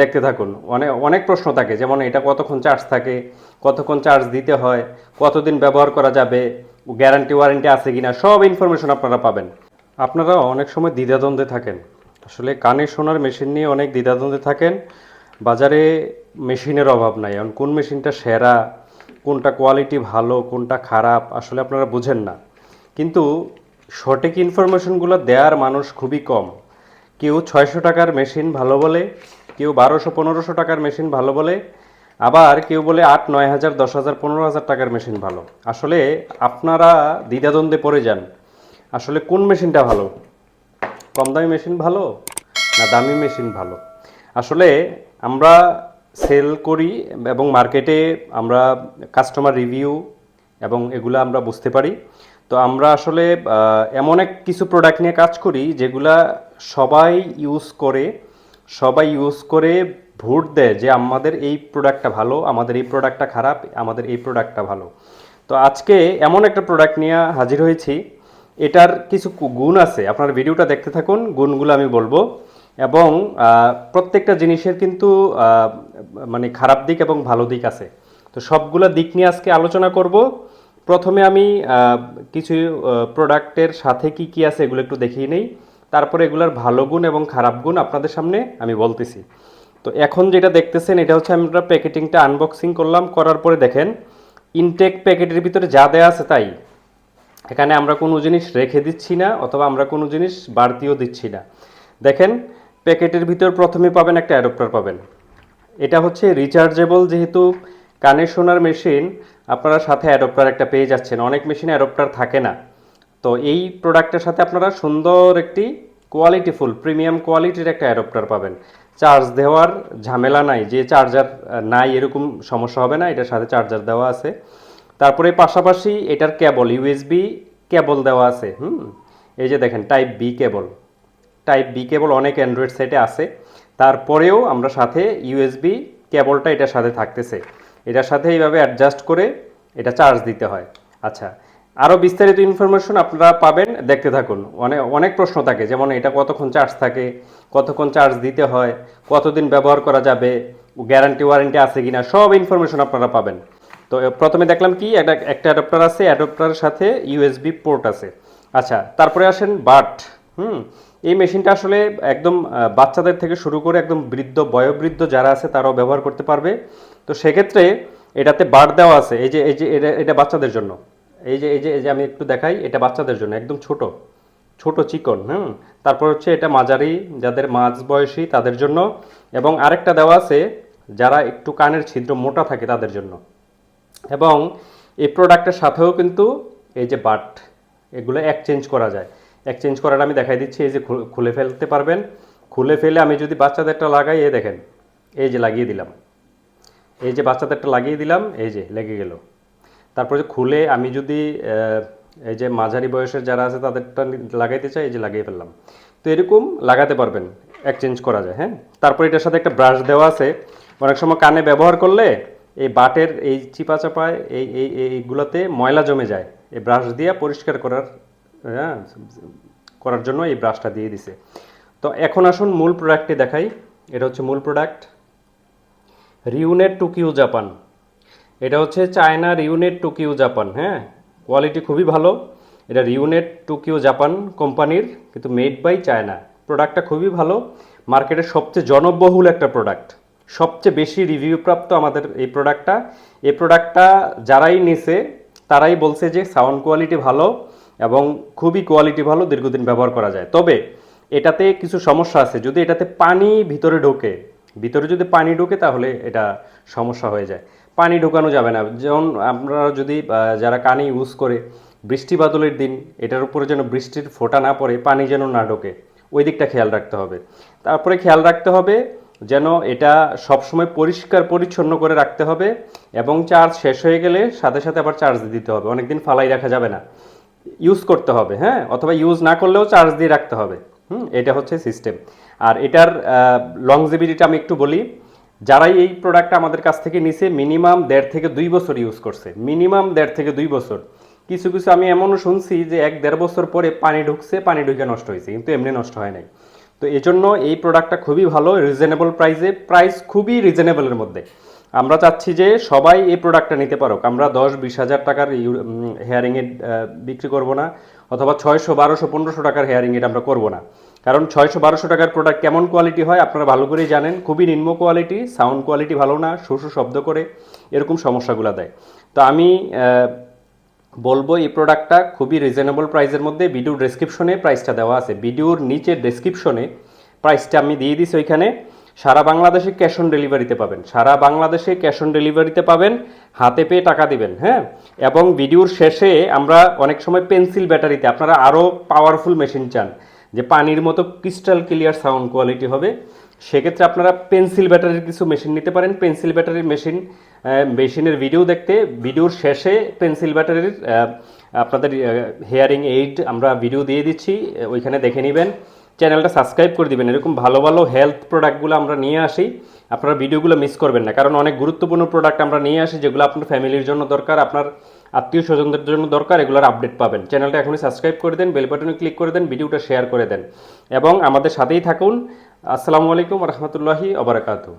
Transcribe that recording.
দেখতে থাকুন। অনেক অনেক প্রশ্ন থাকে, যেমন এটা কতক্ষণ চার্জ থাকে, কতক্ষণ চার্জ দিতে হয়, কতদিন ব্যবহার করা যাবে গ্যারান্টি ওয়ারেন্টি আছে কিনা, সব ইনফরমেশন আপনারা পাবেন। আপনারা অনেক সময় দ্বিধাদ্বন্দ্বে থাকেন। আসলে কানে শোনার মেশিন নিয়ে অনেক দ্বিধাদ্বন্দ্বে থাকেন। বাজারে মেশিনের অভাব নাই, এখন কোন মেশিনটা সেরা, কোনটা কোয়ালিটি ভালো, কোনটা খারাপ, আসলে আপনারা বুঝেন না। কিন্তু সঠিক ইনফরমেশনগুলো দেওয়ার মানুষ খুবই কম। কেউ ছয়শো টাকার মেশিন ভালো বলে, কেউ বারোশো, পনেরোশো টাকার মেশিন ভালো বলে, আবার কেউ বলে আট, নয় হাজার, দশ হাজার, পনেরো হাজার টাকার মেশিন ভালো। আসলে আপনারা দ্বিধাদ্বন্দ্বে পড়ে যান। আসলে কোন মেশিনটা ভালো? কম দামি মেশিন ভালো না দামি মেশিন ভালো? আসলে আমরা সেল করি এবং মার্কেটে আমরা কাস্টমার রিভিউ এবং এগুলো আমরা বুঝতে পারি। তো আমরা আসলে এমন এক কিছু প্রোডাক্ট নিয়ে কাজ করি যেগুলা সবাই ইউজ করে, সবাই ইউজ করে ভোট দেয় যে আমাদের এই প্রোডাক্টটা ভালো, আমাদের এই প্রোডাক্টটা খারাপ, আমাদের এই প্রোডাক্টটা ভালো। তো আজকে এমন একটা প্রোডাক্ট নিয়ে হাজির হয়েছি। এটার কিছু গুণ আছে। আপনার ভিডিওটা দেখতে থাকুন, গুণগুলো আমি বলব। এবং প্রত্যেকটা জিনিসের কিন্তু মানে খারাপ দিক এবং ভালো দিক আছে। তো সবগুলো দিক নিয়ে আজকে আলোচনা করব। প্রথমে আমি কিছু প্রোডাক্টের সাথে কি কি আছে এগুলো একটু দেখিয়ে নেই। তারপরে এগুলোর ভালো গুণ এবং খারাপ গুণ আপনাদের সামনে আমি বলতেছি। তো এখন যেটা দেখতেছেন, এটা হচ্ছে আমরা প্যাকেটিংটা আনবক্সিং করলাম, করার পরে দেখেন ইনটেক প্যাকেটের ভিতরে যা দেয়া আছে তাই। এখানে আমরা কোনো জিনিস রেখে দিচ্ছি না, অথবা আমরা কোনো জিনিস বাড়তিও দিচ্ছি না। দেখেন, প্যাকেটের ভিতর প্রথমে পাবেন একটা অ্যাডপ্টার পাবেন। এটা হচ্ছে রিচার্জেবল যেহেতু কানে শোনার মেশিন আপনারা সাথে অ্যাডপ্টার একটা পেয়ে যাচ্ছেন। অনেক মেশিনে অ্যাডপ্টার থাকে না। তো এই প্রোডাক্টের সাথে আপনারা সুন্দর একটি কোয়ালিটিফুল প্রিমিয়াম কোয়ালিটির একটা অ্যাডপ্টার পাবেন। চার্জ দেওয়ার ঝামেলা নাই, যে চার্জার নাই এরকম সমস্যা হবে না, এটার সাথে চার্জার দেওয়া আছে। তারপরে পাশাপাশি এটার কেবল ইউএসবি কেবল দেওয়া আছে, হুম? এই যে দেখেন type B cable type B cable অনেক অ্যান্ড্রয়েড সেটে আছে। তারপরেও আমরা সাথে ইউএসবি কেবলটা এটার সাথে থাকতেছে। এটার সাথে এইভাবে অ্যাডজাস্ট করে এটা চার্জ দিতে হয়। আচ্ছা আরও বিস্তারিত ইনফরমেশন আপনারা পাবেন, দেখতে থাকুন। অনেক অনেক প্রশ্ন থাকে, যেমন এটা কতক্ষণ চার্জ থাকে, কতক্ষণ চার্জ দিতে হয়, কতদিন ব্যবহার করা যাবে গ্যারান্টি ওয়ারেন্টি আছে কিনা, সব ইনফরমেশন আপনারা পাবেন। তো প্রথমে দেখলাম কি, একটা একটা অ্যাডাপ্টার আছে অ্যাডাপ্টারের সাথে ইউএসবি পোর্ট আছে। আচ্ছা তারপরে আসেন বাট হুম? এই মেশিনটা আসলে একদম বাচ্চাদের থেকে শুরু করে একদম বৃদ্ধ, বয়োবৃদ্ধ যারা আছে, তারাও ব্যবহার করতে পারবে। তো সেক্ষেত্রে এটাতে বাট দেওয়া আছে, এই যে এই যে এটা বাচ্চাদের জন্য। এই যে এই যে এই যে আমি একটু দেখাই, এটা বাচ্চাদের জন্য, একদম ছোট ছোট চিকন, হুম? তারপর হচ্ছে এটা মাঝারি, যাদের মাঝ বয়সী, তাদের জন্য। এবং আরেকটা দেওয়া আছে, যারা একটু কানের ছিদ্র মোটা থাকে, তাদের জন্য। এবং এই প্রোডাক্টের সাথেও কিন্তু এই যে বাট এগুলো এক্সচেঞ্জ করা যায়। এক্সচেঞ্জ করার আমি দেখাই দিচ্ছি, এই যে খুলে ফেলতে পারবেন। খুলে ফেলে আমি যদি বাচ্চাদেরটা লাগাই, এই দেখেন, এই যে লাগিয়ে দিলাম। এই যে বাচ্চাদেরটা লাগিয়ে দিলাম, এই যে, লেগে গেল। তারপরে খুলে আমি যদি এই যে মাঝারি বয়সের যারা আছে তাদেরটা লাগাইতে চাই, এই যে লাগিয়ে ফেললাম। তো এরকম লাগাতে পারবেন এক্সচেঞ্জ করা যায় হ্যাঁ? তারপর এটার সাথে একটা ব্রাশ দেওয়া আছে। অনেক সময় কানে ব্যবহার করলে এই বাটের, এই চিপা চাপায় এই এই, এই- এইগুলোতে ময়লা জমে যায়। এই ব্রাশ দিয়ে পরিষ্কার করার হ্যাঁ করার জন্য এই ব্রাশটা দিয়ে দিছে। তো এখন আসুন মূল প্রোডাক্টটি দেখাই। এটা হচ্ছে মূল প্রোডাক্ট রিউনেট টোকিও জাপান এটা হচ্ছে চায়না রিউনেট টোকিও জাপান হ্যাঁ? কোয়ালিটি খুবই ভালো। এটা রিউনেট টোকিও জাপান কোম্পানির, কিন্তু মেড বাই চায়না। প্রোডাক্টটা খুবই ভালো। মার্কেটের সবচেয়ে জনবহুল একটা প্রোডাক্ট সবচেয়ে বেশি রিভিউ প্রাপ্ত আমাদের এই প্রোডাক্টটা এই প্রোডাক্টটা যারাই নিছে, তারাই বলছে যে সাউন্ড কোয়ালিটি ভালো এবং খুবই কোয়ালিটি ভালো, দীর্ঘদিন ব্যবহার করা যায়। তবে এটাতে কিছু সমস্যা আছে। যদি এটাতে পানি ভিতরে ঢোকে, ভিতরে যদি পানি ঢোকে তাহলে এটা সমস্যা হয়ে যায়। পানি ঢোকানো যাবে না। যেমন আমরা যদি যারা কানে ইউজ করে, বৃষ্টি বাদলের দিন এটার উপরে যেন বৃষ্টির ফোঁটা না পড়ে, পানি যেন না ঢোকে, ওই দিকটা খেয়াল রাখতে হবে। তারপরে খেয়াল রাখতে হবে যেন এটা সবসময় পরিষ্কার পরিচ্ছন্ন করে রাখতে হবে এবং চার্জ শেষ হয়ে গেলে সাথে সাথে আবার চার্জ দিতে হবে। অনেকদিন ফালাই রাখা যাবে না। ইউজ করতে হবে হ্যাঁ? অথবা ইউজ না করলেও চার্জ দিয়ে রাখতে হবে। হুম, এটা হচ্ছে সিস্টেম আর এটার লংজিবিলিটি আমি একটু বলি। যারাই এই প্রোডাক্টটা আমাদের কাছ থেকে নিছে মিনিমাম দেড় থেকে দুই বছর ইউজ করছে। মিনিমাম দেড় থেকে দুই বছর। কিছু কিছু আমি এমনও শুনছি যে এক দেড় বছর পরে পানি ঢুকছে, পানি ঢুকে নষ্ট হয়েছে, কিন্তু এমনি নষ্ট হয় নাই। তো এজন্য এই প্রোডাক্টটা খুবই ভালো রিজনেবল প্রাইসে প্রাইস খুবই রিজনেবলের মধ্যে। আমরা চাচ্ছি যে সবাই এই প্রোডাক্টটা নিতে পারুক। আমরা দশ বিশ হাজার টাকার হেয়ারিং এড বিক্রি করব না, অথবা ছয়শো, বারোশো, পনেরোশো টাকার হেয়ারিং আমরা করব না। কারণ ছয়শো, বারোশো টাকার প্রোডাক্ট কেমন কোয়ালিটি হয় আপনারা ভালো করেই জানেন, খুবই নিম্ন কোয়ালিটি সাউন্ড কোয়ালিটি ভালো না শোষো শব্দ করে, এরকম সমস্যাগুলো দেয়। তো আমি বলব এই প্রোডাক্টটা খুবই রিজনেবল প্রাইসের মধ্যে ভিডিওর ডেসক্রিপশনে প্রাইসটা দেওয়া আছে। ভিডিওর নিচে ডেসক্রিপশনে প্রাইসটা আমি দিয়ে দিছি ওইখানে। সারা বাংলাদেশে ক্যাশ অন ডেলিভারিতে পাবেন। সারা বাংলাদেশে ক্যাশ অন ডেলিভারিতে পাবেন, হাতে পেয়ে টাকা দিবেন হ্যাঁ? এবং ভিডিওর শেষে আমরা অনেক সময় পেন্সিল ব্যাটারিতে আপনারা আরও পাওয়ারফুল মেশিন চান, যে পানির মতো ক্রিস্টাল ক্লিয়ার সাউন্ড কোয়ালিটি হবে। সেক্ষেত্রে আপনারা পেন্সিল ব্যাটারির কিছু মেশিন নিতে পারেন। পেন্সিল ব্যাটারির মেশিন মেশিনের ভিডিও দেখতে। ভিডিওর শেষে পেন্সিল ব্যাটারির আপনাদের হেয়ারিং এইড আমরা ভিডিও দিয়ে দিচ্ছি। ওইখানে দেখে নেবেন। চ্যানেলটা সাবস্ক্রাইব করে দিবেন। এরকম ভালো ভালো হেলথ প্রোডাক্টগুলো আমরা নিয়ে আসি। আপনারা ভিডিওগুলো মিস করবেন না। কারণ অনেক গুরুত্বপূর্ণ প্রোডাক্ট আমরা নিয়ে আসি, যেগুলো আপনার ফ্যামিলির জন্য দরকার, আপনার আত্মীয় স্বজনদের জন্য দরকার, এগুলোর আপডেট পাবেন। চ্যানেলটা এখনই সাবস্ক্রাইব করে দেন বেল ক্লিক করে দেন, ভিডিওটা শেয়ার করে দেন। এবং আমাদের সাথেই থাকুন। আসসালামু আলাইকুম রহমতুল্লাহি আবরাকাতু